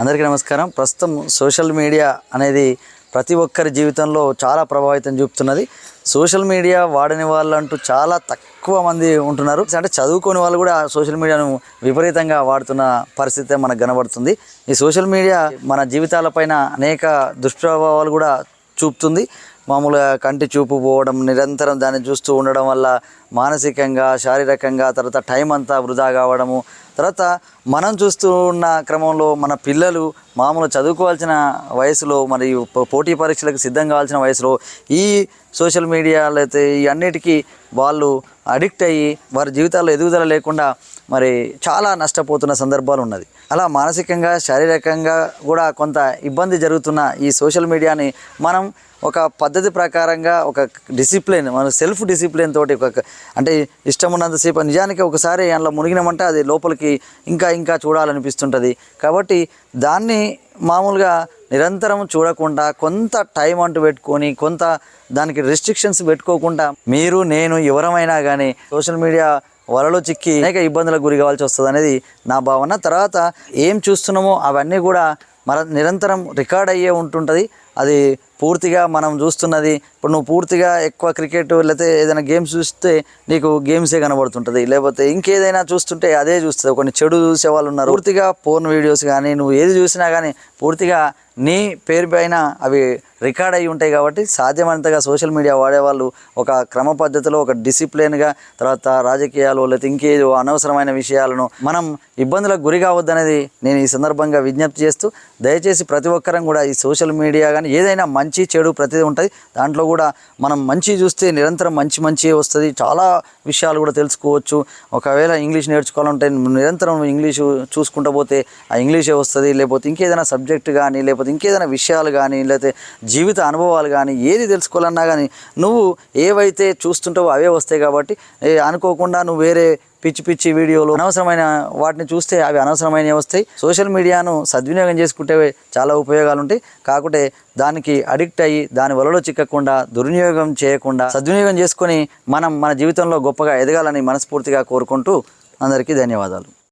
అందరికీ నమస్కారం. ప్రస్తుతం సోషల్ మీడియా అనేది ప్రతి ఒక్కరి జీవితంలో చాలా ప్రభావితం చూపుతున్నది. సోషల్ మీడియా వాడని వాళ్ళు అంటూ చాలా తక్కువ మంది ఉంటున్నారు. అంటే చదువుకోని వాళ్ళు కూడా సోషల్ మీడియాను విపరీతంగా వాడుతున్న పరిస్థితి మనకు కనబడుతుంది. ఈ సోషల్ మీడియా మన జీవితాలపైన అనేక దుష్ప్రభావాలు కూడా చూపుతుంది. మామూలుగా కంటి చూపు పోవడం నిరంతరం దాన్ని చూస్తూ ఉండడం వల్ల మానసికంగా శారీరకంగా తర్వాత టైం అంతా వృధా కావడము తర్వాత మనం చూస్తూ ఉన్న క్రమంలో మన పిల్లలు మామూలు చదువుకోవాల్సిన వయసులో మరి పోటీ పరీక్షలకు సిద్ధం కావాల్సిన వయసులో ఈ సోషల్ మీడియా లేకపోతే ఈ అన్నిటికీ వాళ్ళు అడిక్ట్ అయ్యి వారి జీవితాల్లో ఎదుగుదల లేకుండా మరి చాలా నష్టపోతున్న సందర్భాలు ఉన్నది. అలా మానసికంగా శారీరకంగా కూడా కొంత ఇబ్బంది జరుగుతున్న ఈ సోషల్ మీడియాని మనం ఒక పద్ధతి ప్రకారంగా ఒక డిసిప్లిన్ మన సెల్ఫ్ డిసిప్లిన్ తోటి ఒక అంటే ఇష్టం ఉన్నంతసేపు నిజానికి ఒకసారి అందులో మునిగినామంటే అది లోపలికి ఇంకా ఇంకా చూడాలనిపిస్తుంటుంది. కాబట్టి దాన్ని మామూలుగా నిరంతరం చూడకుండా కొంత టైం అంటూ పెట్టుకొని కొంత దానికి రెస్ట్రిక్షన్స్ పెట్టుకోకుండా మీరు నేను ఎవరమైనా కానీ సోషల్ మీడియా వలలో చిక్కి అనేక ఇబ్బందులకు గురి కావాల్సి వస్తుంది అనేది నా భావన. తర్వాత ఏం చూస్తున్నామో అవన్నీ కూడా మన నిరంతరం రికార్డ్ అయ్యే ఉంటుంటుంది. అది పూర్తిగా మనం చూస్తున్నది. ఇప్పుడు నువ్వు పూర్తిగా ఎక్కువ క్రికెట్ లేకపోతే ఏదైనా గేమ్స్ చూస్తే నీకు గేమ్సే కనబడుతుంటుంది. లేకపోతే ఇంకేదైనా చూస్తుంటే అదే చూస్తుంది. కొన్ని చెడు చూసే వాళ్ళు ఉన్నారు. పూర్తిగా ఫోన్ వీడియోస్ కానీ నువ్వు ఏది చూసినా కానీ పూర్తిగా నీ పేరు పైన అవి రికార్డ్ అయి ఉంటాయి కాబట్టి సాధ్యమైనంతగా సోషల్ మీడియా వాడేవాళ్ళు ఒక క్రమ పద్ధతిలో ఒక డిసిప్లిన్గా తర్వాత రాజకీయాలు లేకపోతే ఇంకేదో అనవసరమైన విషయాలను మనం ఇబ్బందులకు గురి కావద్దనేది నేను ఈ సందర్భంగా విజ్ఞప్తి చేస్తూ దయచేసి ప్రతి ఒక్కరం కూడా ఈ సోషల్ మీడియా కానీ ఏదైనా మంచి చెడు ప్రతిదీ ఉంటుంది. దాంట్లో కూడా మనం మంచి చూస్తే నిరంతరం మంచి మంచి వస్తుంది. చాలా విషయాలు కూడా తెలుసుకోవచ్చు. ఒకవేళ ఇంగ్లీష్ నేర్చుకోవాలంటే నిరంతరం ఇంగ్లీషు చూసుకుంటూ పోతే ఆ ఇంగ్లీషే వస్తుంది. లేకపోతే ఇంకేదైనా సబ్జెక్ట్ కానీ లేకపోతే ఇంకేదైనా విషయాలు కానీ లేకపోతే జీవిత అనుభవాలు కానీ ఏది తెలుసుకోవాలన్నా కానీ నువ్వు ఏవైతే చూస్తుంటావో అవే వస్తాయి కాబట్టి అనుకోకుండా నువ్వు వేరే పిచ్చి పిచ్చి వీడియోలు అనవసరమైన వాటిని చూస్తే అవి అనవసరమైనవి వస్తాయి. సోషల్ మీడియాను సద్వినియోగం చేసుకుంటే చాలా ఉపయోగాలు ఉంటాయి కాకుంటే దానికి అడిక్ట్ అయ్యి దాని వలలో చిక్కకుండా దుర్వినియోగం చేయకుండా సద్వినియోగం చేసుకొని మనం మన జీవితంలో గొప్పగా ఎదగాలని మనస్ఫూర్తిగా కోరుకుంటూ అందరికీ ధన్యవాదాలు.